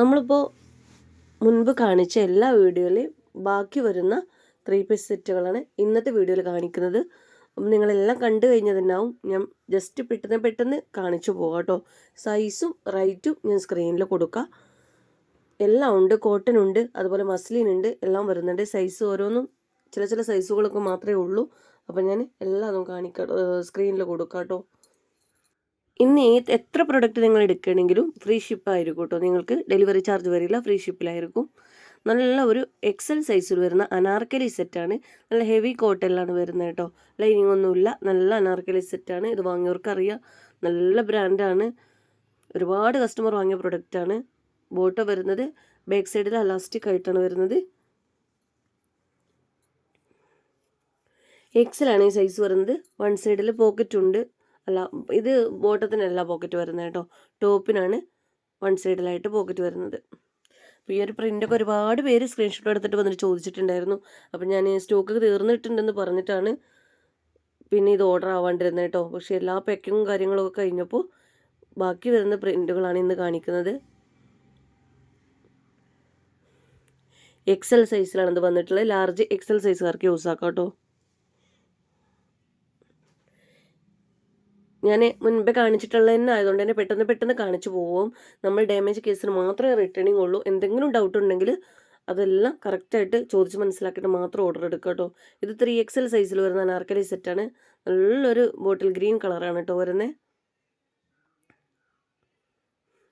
നമ്മളിപ്പോൾ മുൻപ് കാണിച്ച എല്ലാ വീഡിയോയിലും ബാക്കി വരുന്ന ത്രീ പീസ് സെറ്റുകളാണ് ഇന്നത്തെ വീഡിയോയിൽ കാണിക്കുന്നത്. അപ്പം നിങ്ങളെല്ലാം കണ്ടു കഴിഞ്ഞതിനാവും ഞാൻ ജസ്റ്റ് പെട്ടെന്ന് പെട്ടെന്ന് കാണിച്ചു പോകാം കേട്ടോ സൈസും റൈറ്റും ഞാൻ സ്ക്രീനിൽ കൊടുക്കാം. എല്ലാം ഉണ്ട് കോട്ടൺ ഉണ്ട് അതുപോലെ മസ്ലിൻ ഉണ്ട് എല്ലാം വരുന്നുണ്ട്. സൈസ് ഓരോന്നും ചില ചില സൈസുകളൊക്കെ മാത്രമേ ഉള്ളൂ. അപ്പം ഞാൻ എല്ലാം കാണിക്കാം സ്ക്രീനിൽ കൊടുക്കാം കേട്ടോ ഇന്ന് എത്ര പ്രൊഡക്റ്റ് നിങ്ങൾ എടുക്കുകയാണെങ്കിലും ഫ്രീ ഷിപ്പ് ആയിരിക്കും കേട്ടോ നിങ്ങൾക്ക് ഡെലിവറി ചാർജ് വരില്ല ഫ്രീ ഷിപ്പിലായിരിക്കും നല്ല ഒരു എക്സൽ സൈസിൽ വരുന്ന അനാർക്കലി സെറ്റാണ് നല്ല ഹെവി കോട്ടനിലാണ് വരുന്നത് കേട്ടോ ലൈനിങ് ഒന്നുമില്ല. നല്ല അനാർക്കലി സെറ്റാണ് ഇത് വാങ്ങിയവർക്ക് അറിയാം നല്ല ബ്രാൻഡാണ് ഒരുപാട് കസ്റ്റമർ വാങ്ങിയ പ്രൊഡക്റ്റാണ് ബോട്ടോ വരുന്നത്. ബാക്ക് സൈഡിൽ അലാസ്റ്റിക് ആയിട്ടാണ് വരുന്നത്. എക്സലാണ് ഈ സൈസ് വരുന്നത്. വൺ സൈഡിൽ പോക്കറ്റ് ഉണ്ട്. അല്ല ഇത് ബോട്ടത്തിനല്ല പോക്കറ്റ് വരുന്നത് കേട്ടോ. ടോപ്പിനാണ് വൺ സൈഡിലായിട്ട് പോക്കറ്റ് വരുന്നത്. അപ്പോൾ ഈ ഒരു പ്രിന്റൊക്കെ ഒരുപാട് പേര് സ്ക്രീൻഷോട്ട് എടുത്തിട്ട് വന്നിട്ട് ചോദിച്ചിട്ടുണ്ടായിരുന്നു. അപ്പോൾ ഞാൻ സ്റ്റോക്ക് തീർന്നിട്ടുണ്ടെന്ന് പറഞ്ഞിട്ടാണ് പിന്നെ ഇത് ഓർഡർ ആവാണ്ടിരുന്നത് കേട്ടോ. പക്ഷേ എല്ലാ പാക്കിങ്ങും കാര്യങ്ങളൊക്കെ കഴിഞ്ഞപ്പോൾ ബാക്കി വരുന്ന പ്രിന്റുകളാണ് ഇന്ന് കാണിക്കുന്നത്. എക്സൽ സൈസിലാണ് ഇത് വന്നിട്ടുള്ളത്. ലാർജ് എക്സൽ സൈസുകാർക്ക് യൂസ് ആക്കാം കേട്ടോ. ഞാൻ മുൻപേ കാണിച്ചിട്ടുള്ളത് തന്നെ ആയതുകൊണ്ട് തന്നെ പെട്ടെന്ന് പെട്ടെന്ന് കാണിച്ചു പോവും. നമ്മൾ ഡാമേജ് കേസിന് മാത്രമേ റിട്ടേണിംഗ് ഉള്ളൂ. എന്തെങ്കിലും ഡൗട്ട് ഉണ്ടെങ്കിൽ അതെല്ലാം കറക്റ്റായിട്ട് ചോദിച്ച് മനസ്സിലാക്കിയിട്ട് മാത്രം ഓർഡർ എടുക്കുക കേട്ടോ. ഇത് ത്രീ എക്സൽ സൈസിൽ വരുന്ന അനാർക്കലി സെറ്റാണ് നല്ലൊരു ബോട്ടിൽ ഗ്രീൻ കളറാണ് കേട്ടോ വരുന്നത്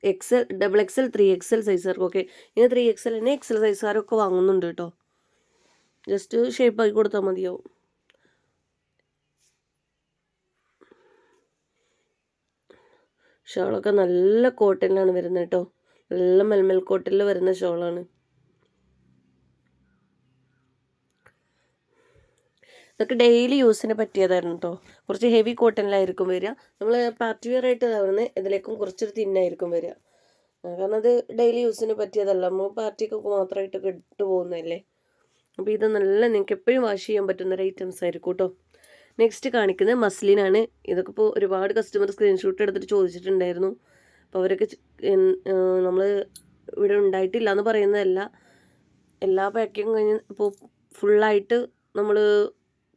XL double XL three XL സൈസുകാർക്കൊക്കെ ഇനി ത്രീ എക്സൽ തന്നെ എക്സൽ സൈസുകാരൊക്കെ വാങ്ങുന്നുണ്ട് കേട്ടോ. ജസ്റ്റ് ഷേപ്പ് ആക്കി കൊടുത്താൽ മതിയാവും. ഷോളൊക്കെ നല്ല കോട്ടനിലാണ് വരുന്നത് കേട്ടോ. നല്ല മൽമൽ കോട്ടനിൽ വരുന്ന ഷോളാണ്. ഇതൊക്കെ ഡെയിലി യൂസിന് പറ്റിയതായിരുന്നു കേട്ടോ കുറച്ച് ഹെവി കോട്ടനിലായിരിക്കും വരിക. നമ്മൾ പാർട്ടി വെയർ ആയിട്ട് ഇതാവുന്നത് ഇതിലേക്കും കുറച്ചൊരു തിന്നായിരിക്കും വരിക. കാരണം അത് ഡെയിലി യൂസിന് പറ്റിയതല്ല. നമ്മൾ പാർട്ടിക്കൊക്കെ മാത്രമായിട്ടൊക്കെ ഇട്ട് പോകുന്നതല്ലേ. അപ്പോൾ ഇത് നല്ല നിങ്ങൾക്ക് എപ്പോഴും വാഷ് ചെയ്യാൻ പറ്റുന്ന ഒരു ഐറ്റംസ് ആയിരിക്കും കേട്ടോ നെക്സ്റ്റ് കാണിക്കുന്നത് മസ്ലിനാണ്. ഇതൊക്കെ ഇപ്പോൾ ഒരുപാട് കസ്റ്റമർ സ്ക്രീൻഷോട്ട് എടുത്തിട്ട് ചോദിച്ചിട്ടുണ്ടായിരുന്നു. അപ്പോൾ അവരൊക്കെ നമ്മൾ ഇവിടെ ഉണ്ടായിട്ടില്ല എന്ന് പറയുന്നതല്ല. എല്ലാ പാക്കിങ്ങും കഴിഞ്ഞ് ഇപ്പോൾ ഫുള്ളായിട്ട് നമ്മൾ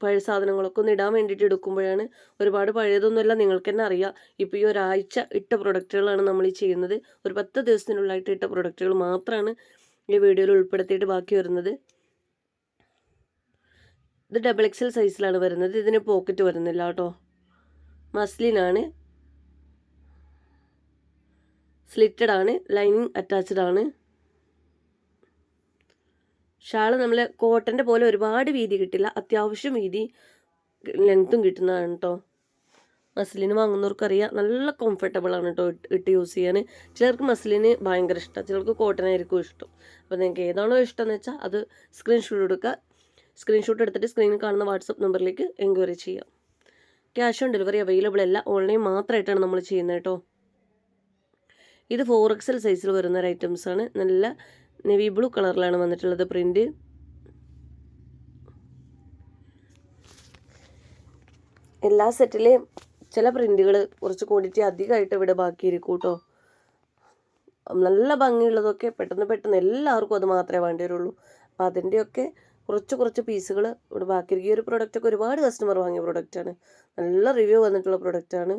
പഴയ സാധനങ്ങളൊക്കെ ഒന്ന് ഇടാൻ വേണ്ടിയിട്ട് എടുക്കുമ്പോഴാണ് ഒരുപാട് പഴയതൊന്നുമല്ല നിങ്ങൾക്ക് തന്നെ അറിയാം. ഇപ്പോൾ ഈ ഒരാഴ്ച ഇട്ട പ്രൊഡക്റ്റുകളാണ് നമ്മൾ ഈ ചെയ്യുന്നത്. ഒരു പത്ത് ദിവസത്തിനുള്ളിലായിട്ട് ഇട്ട പ്രൊഡക്റ്റുകൾ മാത്രമാണ് ഈ വീഡിയോയിൽ ഉൾപ്പെടുത്തിയിട്ട് ബാക്കി വരുന്നത്. ഇത് ഡബിൾ എക്സൽ സൈസിലാണ് വരുന്നത്. ഇതിന് പോക്കറ്റ് വരുന്നില്ല കേട്ടോ. മസ്ലിനാണ് സ്ലിറ്റഡ് ആണ്. ലൈനിങ് അറ്റാച്ച്ഡ് ആണ്. ഷാൾ നമ്മൾ കോട്ടന്റെ പോലെ ഒരുപാട് വീതി കിട്ടില്ല. അത്യാവശ്യം വീതി ലെങ്ത്തും കിട്ടുന്നതാണ് കേട്ടോ. മസ്ലിന് വാങ്ങുന്നവർക്കറിയാം. നല്ല കംഫർട്ടബിൾ ആണ് കേട്ടോ ഇട്ട് യൂസ് ചെയ്യാൻ. ചിലർക്ക് മസ്ലിന് ഭയങ്കര ഇഷ്ടമാണ് ചിലർക്ക് കോട്ടൺ ആയിരിക്കും ഇഷ്ടം. അപ്പോൾ നിങ്ങൾക്ക് ഏതാണോ ഇഷ്ടം എന്ന് വെച്ചാൽ അത് സ്ക്രീൻഷോട്ട് എടുക്കുക. സ്ക്രീൻഷോട്ട് എടുത്തിട്ട് സ്ക്രീനിൽ കാണുന്ന വാട്സപ്പ് നമ്പറിലേക്ക് എൻക്വയറി ചെയ്യാം. ക്യാഷ് ഓൺ ഡെലിവറി അവൈലബിൾ അല്ല ഓൺലൈൻ മാത്രമായിട്ടാണ് നമ്മൾ ചെയ്യുന്നത് കേട്ടോ ഇത് ഫോർ എക്സൽ സൈസിൽ വരുന്ന ഒരു ഐറ്റംസ് ആണ്. നല്ല നെവി ബ്ലൂ കളറിലാണ് വന്നിട്ടുള്ളത് പ്രിന്റ് എല്ലാ സെറ്റിലെയും ചില പ്രിന്റുകൾ കുറച്ച് ക്വാണ്ടിറ്റി അധികമായിട്ട് ഇവിടെ ബാക്കിയിരിക്കും കേട്ടോ നല്ല ഭംഗിയുള്ളതൊക്കെ പെട്ടെന്ന് പെട്ടെന്ന് എല്ലാവർക്കും അത് മാത്രമേ വേണ്ടി വരുള്ളൂ അപ്പോൾ അതിന്റെയൊക്കെ കുറച്ച് കുറച്ച് പീസുകൾ ഇവിടെ ബാക്കിയിരിക്കും ഈ ഒരു പ്രൊഡക്റ്റൊക്കെ ഒരുപാട് കസ്റ്റമർ വാങ്ങിയ പ്രൊഡക്റ്റാണ് നല്ല റിവ്യൂ വന്നിട്ടുള്ള പ്രൊഡക്റ്റാണ്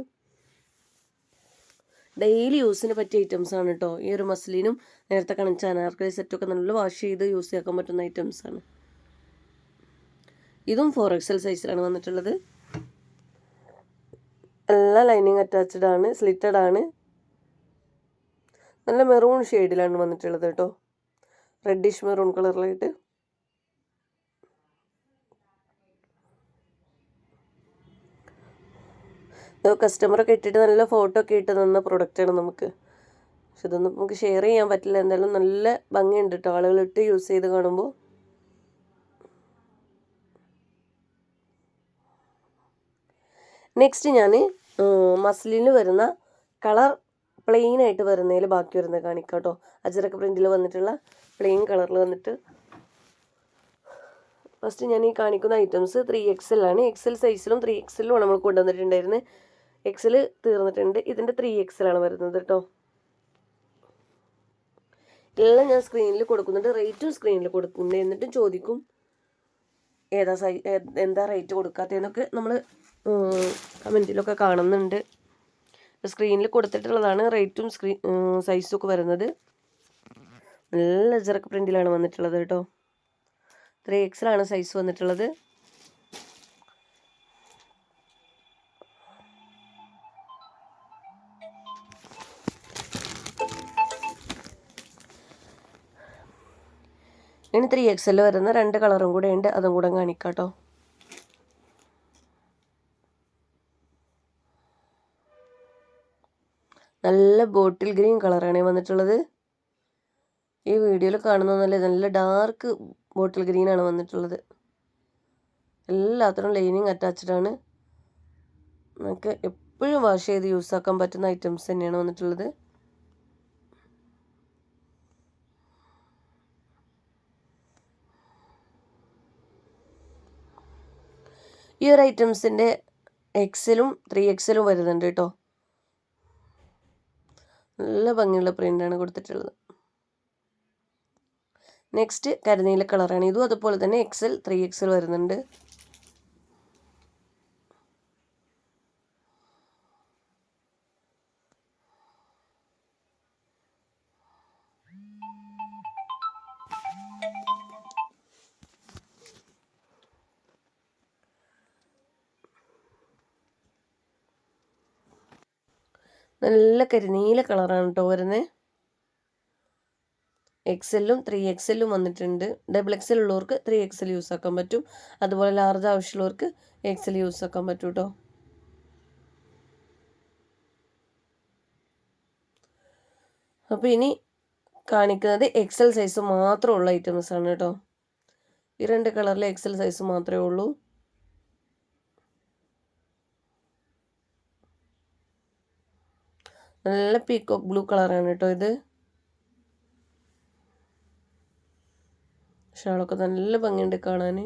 ഡെയിലി യൂസിന് പറ്റിയ ഐറ്റംസ് ആണ് കേട്ടോ ഈ ഒരു മസ്ലിനും നേരത്തെ കാണിച്ച അനാർക്കലി സെറ്റൊക്കെ നല്ല വാഷ് ചെയ്ത് യൂസ് ചെയ്യാൻ പറ്റുന്ന ഐറ്റംസ് ആണ്. ഇതും ഫോർ എക്സൽ സൈസിലാണ് വന്നിട്ടുള്ളത്. എല്ലാ ലൈനിങ് അറ്റാച്ച്ഡ് ആണ് സ്ലിറ്റഡ് ആണ്. നല്ല മെറൂൺ ഷെയ്ഡിലാണ് വന്നിട്ടുള്ളത് കേട്ടോ റെഡിഷ് മെറൂൺ കളറിലായിട്ട് കസ്റ്റമറൊക്കെ ഇട്ടിട്ട് നല്ല ഫോട്ടോ ഒക്കെ ഇട്ട് തന്ന പ്രൊഡക്റ്റാണ് നമുക്ക്. പക്ഷെ ഇതൊന്നും നമുക്ക് ഷെയർ ചെയ്യാൻ പറ്റില്ല. എന്തായാലും നല്ല ഭംഗിയുണ്ട് കേട്ടോ ആളുകളിട്ട് യൂസ് ചെയ്ത് കാണുമ്പോൾ നെക്സ്റ്റ് ഞാൻ മസ്ലിന് വരുന്ന കളർ പ്ലെയിൻ ആയിട്ട് വരുന്നതിൽ ബാക്കി വരുന്നത് കാണിക്കാം കേട്ടോ അജറക്ക പ്രിന്റിൽ വന്നിട്ടുള്ള പ്ലെയിൻ കളറിൽ വന്നിട്ട്. ഫസ്റ്റ് ഞാൻ ഈ കാണിക്കുന്ന ഐറ്റംസ് ത്രീ എക്സൽ ആണ് എക്സൽ സൈസിലും ത്രീ എക്സലിലും നമ്മൾ കൊണ്ടുവന്നിട്ടുണ്ടായിരുന്നത്. എക്സൽ തീർന്നിട്ടുണ്ട്. ഇതിന്റെ ത്രീ എക്സിലാണ് വരുന്നത് കേട്ടോ എല്ലാം ഞാൻ സ്ക്രീനിൽ കൊടുക്കുന്നുണ്ട്. റേറ്റും സ്ക്രീനിൽ കൊടുക്കുന്നുണ്ട് എന്നിട്ടും ചോദിക്കും ഏതാ സൈ എന്താ റേറ്റ് കൊടുക്കാത്തതെന്നൊക്കെ നമ്മൾ കമന്റിലൊക്കെ കാണുന്നുണ്ട്. സ്ക്രീനിൽ കൊടുത്തിട്ടുള്ളതാണ് റേറ്റും സ്ക്രീ സൈസും ഒക്കെ വരുന്നത്. നല്ല ജെറക്ക് പ്രിന്റിലാണ് വന്നിട്ടുള്ളത് കേട്ടോ ത്രീ എക്സിലാണ് സൈസ് വന്നിട്ടുള്ളത്. ഇനി ത്രീ എക്സൽ വരുന്ന രണ്ട് കളറും കൂടെ ഉണ്ട്. അതും കൂടെ കാണിക്കാം കേട്ടോ നല്ല ബോട്ടിൽ ഗ്രീൻ കളറാണ് വന്നിട്ടുള്ളത്. ഈ വീഡിയോയിൽ കാണുന്ന നല്ല നല്ല ഡാർക്ക് ബോട്ടിൽ ഗ്രീനാണ് വന്നിട്ടുള്ളത്. എല്ലാത്തിനും ലൈനിങ് അറ്റാച്ച്ഡാണ് നമുക്ക് എപ്പോഴും വാഷ് ചെയ്ത് യൂസ് ആക്കാൻ പറ്റുന്ന ഐറ്റംസ് തന്നെയാണ് വന്നിട്ടുള്ളത്. ഈ ഒരു ഐറ്റംസിന്റെ എക്സലും ത്രീ എക്സലും വരുന്നുണ്ട് കേട്ടോ നല്ല ഭംഗിയുള്ള പ്രിന്റാണ് കൊടുത്തിട്ടുള്ളത്. നെക്സ്റ്റ് കരുനീല കളറാണ് ഇതും അതുപോലെ തന്നെ എക്സൽ ത്രീ എക്സൽ വരുന്നുണ്ട്. നല്ല കരിനീല കളറാണ് കേട്ടോ വരുന്നത് എക്സെല്ലും ത്രീ എക്സെല്ലും വന്നിട്ടുണ്ട്. ഡബിൾ എക്സൽ ഉള്ളവർക്ക് ത്രീ എക്സൽ യൂസ് ആക്കാൻ പറ്റും. അതുപോലെ ലാർജ് ആവശ്യമുള്ളവർക്ക് എക്സൽ യൂസ് ആക്കാൻ പറ്റും കേട്ടോ അപ്പോൾ ഇനി കാണിക്കുന്നത് എക്സൽ സൈസ് മാത്രമുള്ള ഐറ്റംസ് ആണ് കേട്ടോ ഈ രണ്ട് കളറിലെ എക്സൽ സൈസ് മാത്രമേ ഉള്ളൂ. നല്ല പീക്കോക്ക് ബ്ലൂ കളറാണ് കേട്ടോ ഇത്. ഷാളൊക്കെ നല്ല ഭംഗിയുണ്ട് കാണാൻ.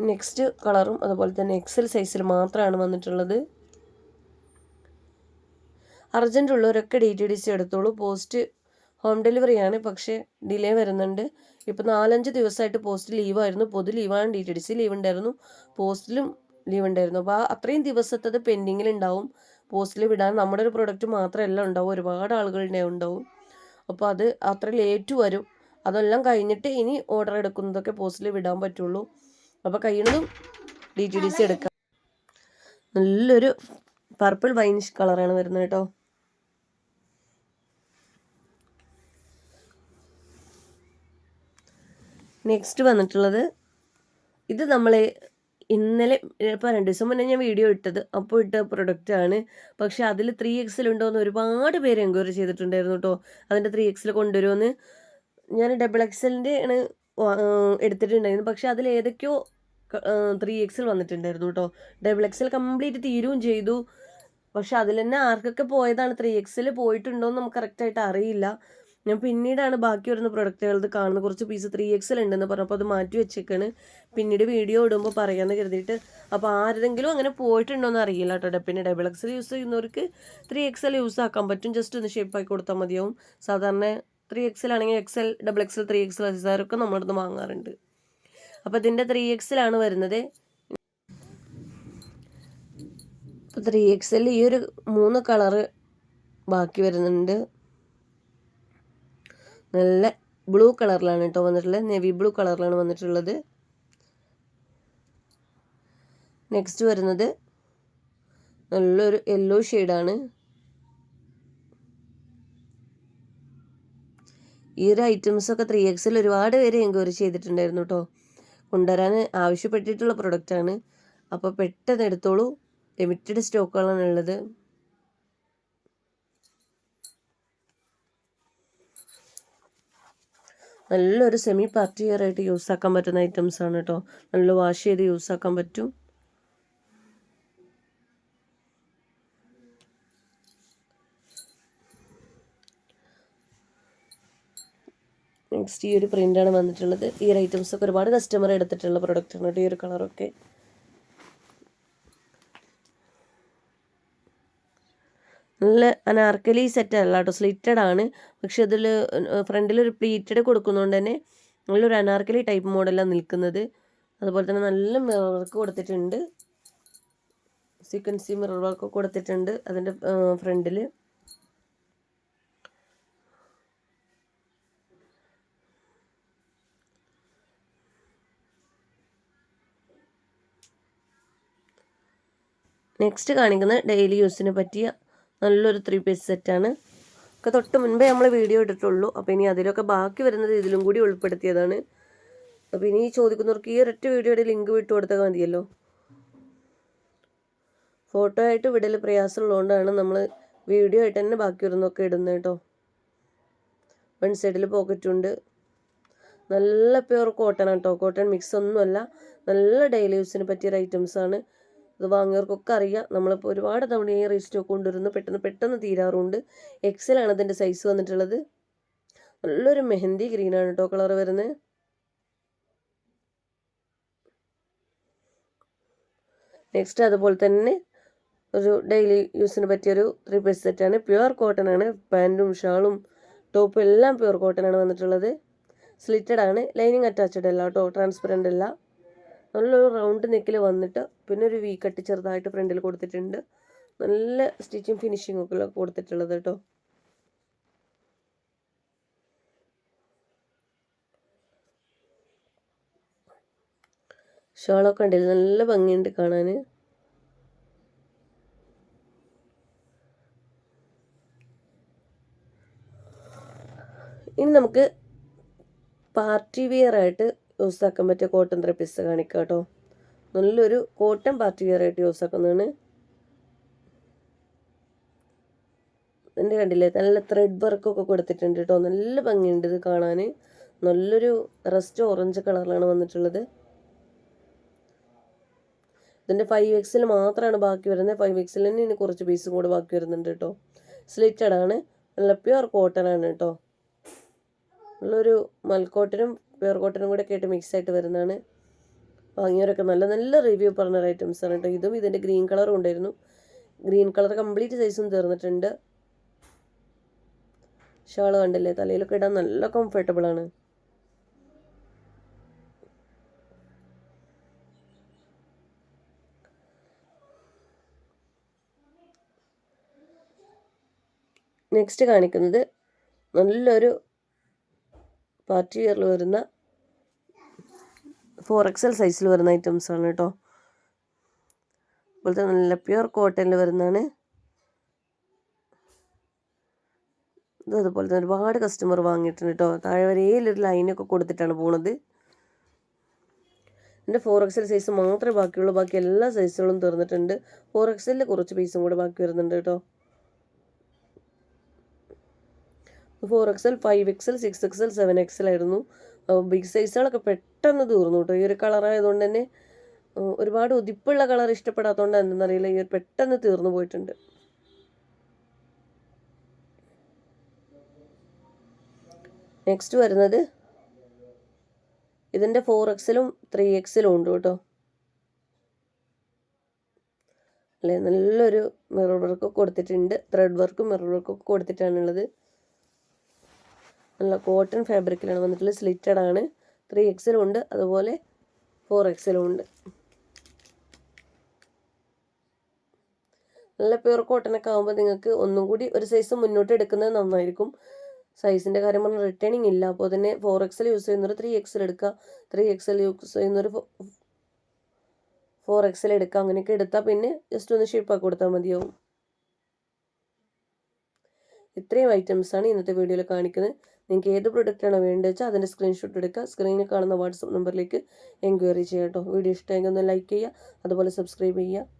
നെക്സ്റ്റ് കളറും അതുപോലെ തന്നെ എക്സൽ സൈസിൽ മാത്രമാണ് വന്നിട്ടുള്ളത്. അർജന്റ് ഉള്ളവരൊക്കെ ഡി ടി ഡി സി എടുത്തോളൂ. പോസ്റ്റ് ഹോം ഡെലിവറിയാണ് പക്ഷേ ഡിലേ വരുന്നുണ്ട്. ഇപ്പോൾ നാലഞ്ച് ദിവസമായിട്ട് പോസ്റ്റ് ലീവായിരുന്നു പൊതു ലീവാണ് D T D C leave ഉണ്ടായിരുന്നു. പോസ്റ്റിലും ലീവ് ഉണ്ടായിരുന്നു. അപ്പോൾ ആ അത്രയും ദിവസത്തത് പെൻഡിങ്ങിൽ ഉണ്ടാവും. പോസ്റ്റിൽ വിടാൻ നമ്മുടെ ഒരു പ്രൊഡക്റ്റ് മാത്രമല്ല ഉണ്ടാവും. ഒരുപാട് ആളുകളുടെ ഉണ്ടാവും. അപ്പോൾ അത് അത്ര ലേറ്റ് വരും. അതെല്ലാം കഴിഞ്ഞിട്ട് ഇനി ഓർഡർ എടുക്കുന്നതൊക്കെ പോസ്റ്റിൽ വിടാൻ പറ്റുള്ളൂ. അപ്പോൾ കഴിയുന്നതും ഡി ടി ഡി സി എടുക്കാം. നല്ലൊരു പർപ്പിൾ വൈനിഷ് കളറാണ് വരുന്നത് കേട്ടോ. നെക്സ്റ്റ് വന്നിട്ടുള്ളത് ഇത് നമ്മൾ ഇന്നലെ ഇപ്പോൾ രണ്ട് ദിവസം മുന്നേ ഞാൻ വീഡിയോ ഇട്ടത്. അപ്പോൾ ഇട്ട പ്രൊഡക്റ്റാണ് പക്ഷേ അതിൽ ത്രീ എക്സിൽ ഉണ്ടോയെന്ന് ഒരുപാട് പേര് എൻക്വയറി ചെയ്തിട്ടുണ്ടായിരുന്നു കേട്ടോ അതിന്റെ ത്രീ എക്സിൽ കൊണ്ടുവരുമെന്ന് ഞാൻ ഡബിൾ എക്സലിന്റെ ആണ് എടുത്തിട്ടുണ്ടായിരുന്നു. പക്ഷേ അതിൽ ഏതൊക്കെയോ ത്രീ എക്സിൽ വന്നിട്ടുണ്ടായിരുന്നു കേട്ടോ ഡബിൾ എക്സിൽ കംപ്ലീറ്റ് തീരുകയും ചെയ്തു. പക്ഷെ അതിൽ തന്നെ ആർക്കൊക്കെ പോയതാണ് ത്രീ എക്സിൽ പോയിട്ടുണ്ടോ എന്ന് നമുക്ക് കറക്റ്റായിട്ട് അറിയില്ല. ഞാൻ പിന്നീടാണ് ബാക്കി വരുന്ന പ്രൊഡക്റ്റുകൾ കാണുന്നത്. കുറച്ച് പീസ് ത്രീ എക്സൽ ഉണ്ടെന്ന് പറഞ്ഞപ്പോൾ അത് മാറ്റി വെച്ചേക്കാണ്. പിന്നീട് വീഡിയോ ഇടുമ്പോൾ പറയാമെന്ന് കരുതിയിട്ട്. അപ്പോൾ ആരെങ്കിലും അങ്ങനെ പോയിട്ടുണ്ടോ എന്ന് അറിയില്ല കേട്ടോ പിന്നെ ഡബിൾ എക്സൽ യൂസ് ചെയ്യുന്നവർക്ക് ത്രീ എക്സൽ യൂസ് ആക്കാൻ പറ്റും. ജസ്റ്റ് ഒന്ന് ഷേപ്പാക്കി കൊടുത്താൽ മതിയാവും. സാധാരണ ത്രീ എക്സൽ ആണെങ്കിൽ XL double XL three XL സൈസാരൊക്കെ നമ്മളടുത്ത് വാങ്ങാറുണ്ട്. അപ്പോൾ ഇതിന്റെ ത്രീ എക്സലാണ് വരുന്നത്. ത്രീ എക്സൽ ഈ ഒരു മൂന്ന് കളറ് ബാക്കി വരുന്നുണ്ട്. നല്ല ബ്ലൂ കളറിലാണ് കേട്ടോ വന്നിട്ടുള്ളത്. നെവി ബ്ലൂ കളറിലാണ് വന്നിട്ടുള്ളത്. നെക്സ്റ്റ് വരുന്നത് നല്ലൊരു യെല്ലോ ഷെയ്ഡാണ് ഈ ഒരു ഐറ്റംസൊക്കെ ത്രീ എക്സിൽ ഒരുപാട് പേര് എൻക്വയറി ചെയ്തിട്ടുണ്ടായിരുന്നു കേട്ടോ കൊണ്ടുവരാൻ ആവശ്യപ്പെട്ടിട്ടുള്ള പ്രൊഡക്റ്റാണ് അപ്പോൾ പെട്ടെന്ന് എടുത്തോളൂ. ലിമിറ്റഡ് സ്റ്റോക്കുകളാണ് ഉള്ളത് നല്ലൊരു സെമി പാർട്ടി വെയർ ആയിട്ട് യൂസ് ആക്കാൻ പറ്റുന്ന ഐറ്റംസ് ആണ് കേട്ടോ നല്ല വാഷ് ചെയ്ത് യൂസ് ആക്കാൻ പറ്റും. നെക്സ്റ്റ് ഈ ഒരു പ്രിന്റാണ് വന്നിട്ടുള്ളത്. ഈ ഒരു ഐറ്റംസ് ഒക്കെ ഒരുപാട് കസ്റ്റമർ എടുത്തിട്ടുള്ള പ്രൊഡക്റ്റാണ് കേട്ടോ ഈ ഒരു കളറൊക്കെ നല്ല അനാർക്കലി സെറ്റ് അല്ല കേട്ടോ സ്ലിറ്റഡ് ആണ് പക്ഷെ അതിൽ ഫ്രണ്ടിലൊരു പ്ലീറ്റഡ് കൊടുക്കുന്നതുകൊണ്ട് തന്നെ നല്ലൊരു അനാർക്കലി ടൈപ്പ് മോഡലാണ് നിൽക്കുന്നത്. അതുപോലെ തന്നെ നല്ല മിറർ വർക്ക് കൊടുത്തിട്ടുണ്ട്. സീക്വൻസി മിറർ വർക്ക് കൊടുത്തിട്ടുണ്ട് അതിന്റെ ഫ്രണ്ടിൽ നെക്സ്റ്റ് കാണിക്കുന്നത് ഡെയിലി യൂസിന് പറ്റിയ നല്ലൊരു ത്രീ പീസ് സെറ്റാണ് ഒക്കെ തൊട്ട് മുൻപേ നമ്മൾ വീഡിയോ ഇട്ടിട്ടുള്ളൂ. അപ്പോൾ ഇനി അതിലൊക്കെ ബാക്കി വരുന്നത് ഇതിലും കൂടി ഉൾപ്പെടുത്തിയതാണ്. അപ്പോൾ ഇനി ചോദിക്കുന്നവർക്ക് ഈ ഒരൊറ്റ വീഡിയോയുടെ ലിങ്ക് വിട്ടു കൊടുത്താൽ മതിയല്ലോ. ഫോട്ടോ ആയിട്ട് വിടൽ പ്രയാസമുള്ളതുകൊണ്ടാണ് നമ്മൾ വീഡിയോ ആയിട്ട് തന്നെ ബാക്കി വരുന്നൊക്കെ ഇടുന്നത് കേട്ടോ വൺ സൈഡിൽ പോക്കറ്റുണ്ട് നല്ല പ്യുവർ കോട്ടൺ കേട്ടോ കോട്ടൺ മിക്സ് ഒന്നുമല്ല. നല്ല ഡെയിലി യൂസിന് പറ്റിയൊരു ഐറ്റംസാണ് ഇത് വാങ്ങിയവർക്കൊക്കെ അറിയാം. നമ്മളിപ്പോൾ ഒരുപാട് തവണ ഈ റീസ്റ്റോക്ക് കൊണ്ടുവരുന്നു. പെട്ടെന്ന് പെട്ടെന്ന് തീരാറുണ്ട്. എക്സലാണ് അതിന്റെ സൈസ് വന്നിട്ടുള്ളത്. നല്ലൊരു മെഹന്തി ഗ്രീനാണ് കേട്ടോ കളർ വരുന്നത് നെക്സ്റ്റ് അതുപോലെ തന്നെ ഒരു ഡെയിലി യൂസിന് പറ്റിയൊരു ത്രീ പീസ് സെറ്റാണ് പ്യുവർ കോട്ടൺ ആണ്. പാന്റും ഷാളും ടോപ്പും എല്ലാം പ്യുവർ കോട്ടൺ ആണ് വന്നിട്ടുള്ളത്. സ്ലിറ്റഡ് ആണ്. ലൈനിങ് അറ്റാച്ച്ഡ് അല്ല കേട്ടോ ട്രാൻസ്പെറന്റ് അല്ല. നല്ലൊരു റൗണ്ട് നെക്കിൽ വന്നിട്ട് പിന്നെ ഒരു വി കട്ട് ചെറുതായിട്ട് ഫ്രണ്ടിൽ കൊടുത്തിട്ടുണ്ട്. നല്ല സ്റ്റിച്ചിങ് ഫിനിഷിംഗ് ഒക്കെ കൊടുത്തിട്ടുള്ളത് കേട്ടോ ഷോളൊക്കെ ഉണ്ടല്ലോ നല്ല ഭംഗിയുണ്ട് കാണാൻ ഇനി നമുക്ക് പാർട്ടി വെയർ ആയിട്ട് യൂസ് ആക്കാൻ പറ്റിയ കോട്ടൺ ത്രെപ്പിസ് കാണിക്കാം കേട്ടോ നല്ലൊരു കോട്ടൺ പാർട്ടി വെയർ ആയിട്ട് യൂസ് ആക്കുന്നതാണ് എന്റെ കണ്ടില്ലേ? നല്ല ത്രെഡ് വർക്കൊക്കെ കൊടുത്തിട്ടുണ്ട് കേട്ടോ നല്ല ഭംഗിയുണ്ട് ഇത് കാണാൻ നല്ലൊരു റസ്റ്റ് ഓറഞ്ച് കളറിലാണ് വന്നിട്ടുള്ളത്. ഇതിന്റെ ഫൈവ് എക്സിൽ മാത്രമാണ് ബാക്കി വരുന്നത്. ഫൈവ് എക്സിൽ തന്നെ ഇനി കുറച്ച് പീസും കൂടെ ബാക്കി വരുന്നുണ്ട് കേട്ടോ സ്ലിറ്റഡ് ആണ്. നല്ല പ്യുവർ കോട്ടൺ ആണ് കേട്ടോ നല്ലൊരു മൽക്കോട്ടനും പ്യുവർ കോട്ടനും കൂടെ കേട്ട് മിക്സ് ആയിട്ട് വരുന്നതാണ്. വാങ്ങിയവരൊക്കെ നല്ല നല്ല റിവ്യൂ പറഞ്ഞ ഐറ്റംസ് ആണ് കേട്ടോ. ഇതും ഇതിന്റെ ഗ്രീൻ കളറും ഉണ്ടായിരുന്നു. ഗ്രീൻ കളർ കംപ്ലീറ്റ് സൈസും തീർന്നിട്ടുണ്ട്. ഷാൾ കണ്ടല്ലേ തലയിലൊക്കെ ഇടാൻ നല്ല കംഫർട്ടബിൾ ആണ്. നെക്സ്റ്റ് കാണിക്കുന്നത് നല്ലൊരു പാർട്ടി വെയറിൽ വരുന്ന ഫോർ എക്സൽ സൈസിൽ വരുന്ന ഐറ്റംസ് ആണ് കേട്ടോ. അതുപോലത്തെ നല്ല പ്യുവർ കോട്ടണിൽ വരുന്നതാണ്. ഇത് അതുപോലെ തന്നെ ഒരുപാട് കസ്റ്റമർ വാങ്ങിയിട്ടുണ്ട് കേട്ടോ. താഴെ വരെയിലൊരു ലൈനൊക്കെ കൊടുത്തിട്ടാണ് പോണത്. എന്റെ ഫോർ എക്സൽ സൈസ് മാത്രമേ ബാക്കിയുള്ളൂ. ബാക്കി എല്ലാ സൈസുകളും തീർന്നിട്ടുണ്ട്. ഫോർ എക്സലിൽ കുറച്ച് പീസും കൂടെ ബാക്കി വരുന്നുണ്ട് കേട്ടോ. Four XL five XL six XL seven XL ആയിരുന്നു. ബിഗ് സൈസുകളൊക്കെ പെട്ടെന്ന് തീർന്നു കേട്ടോ. ഈ ഒരു കളറായതുകൊണ്ട് തന്നെ ഒരുപാട് ഉതിപ്പുള്ള കളർ ഇഷ്ടപ്പെടാത്തതുകൊണ്ട് എന്തെന്നറിയില്ല ഈ ഒരു പെട്ടെന്ന് തീർന്നു പോയിട്ടുണ്ട്. നെക്സ്റ്റ് വരുന്നത് ഇതിന്റെ ഫോർ എക്സലും ത്രീ എക്സലും ഉണ്ട് കേട്ടോ. അല്ലേ നല്ലൊരു മിറർ വർക്ക് കൊടുത്തിട്ടുണ്ട്. ത്രെഡ് വർക്കും മിറർ വർക്കും കൊടുത്തിട്ടാണുള്ളത് നല്ല കോട്ടൺ ഫാബ്രിക്കിലാണ് വന്നിട്ടുള്ളത് സ്ലിറ്റഡ് ആണ്. ത്രീ എക്സലും ഉണ്ട് അതുപോലെ ഫോർ എക്സലും ഉണ്ട്. നല്ല പ്യൂർ കോട്ടനൊക്കെ ആകുമ്പോൾ നിങ്ങൾക്ക് ഒന്നും കൂടി ഒരു സൈസ് മുന്നോട്ട് എടുക്കുന്നത് നന്നായിരിക്കും. സൈസിന്റെ കാര്യം പറഞ്ഞാൽ റിട്ടേണിങ് ഇല്ല. അപ്പോൾ തന്നെ ഫോർ എക്സൽ യൂസ് ചെയ്യുന്നൊരു ത്രീ എക്സൽ എടുക്കുക. ത്രീ എക്സൽ യൂസ് ചെയ്യുന്നൊരു ഫോർ എക്സൽ എടുക്കുക. അങ്ങനെയൊക്കെ എടുത്താൽ പിന്നെ ജസ്റ്റ് ഒന്ന് ഷേപ്പാക്കി കൊടുത്താൽ മതിയാവും. ഇത്രയും ഐറ്റംസാണ് ഇന്നത്തെ വീഡിയോയിൽ കാണിക്കുന്നത്. നിങ്ങൾക്ക് ഏത് പ്രൊഡക്റ്റാണ് വേണ്ടത് വെച്ചാൽ അതിന്റെ സ്ക്രീൻഷോട്ട് എടുക്കുക. സ്ക്രീനിൽ കാണുന്ന വാട്സപ്പ് നമ്പറിലേക്ക് എൻക്വയറി ചെയ്യാം കേട്ടോ വീഡിയോ ഇഷ്ടമെങ്കിൽ ഒന്ന് ലൈക്ക് ചെയ്യുക. അതുപോലെ സബ്സ്ക്രൈബ് ചെയ്യുക.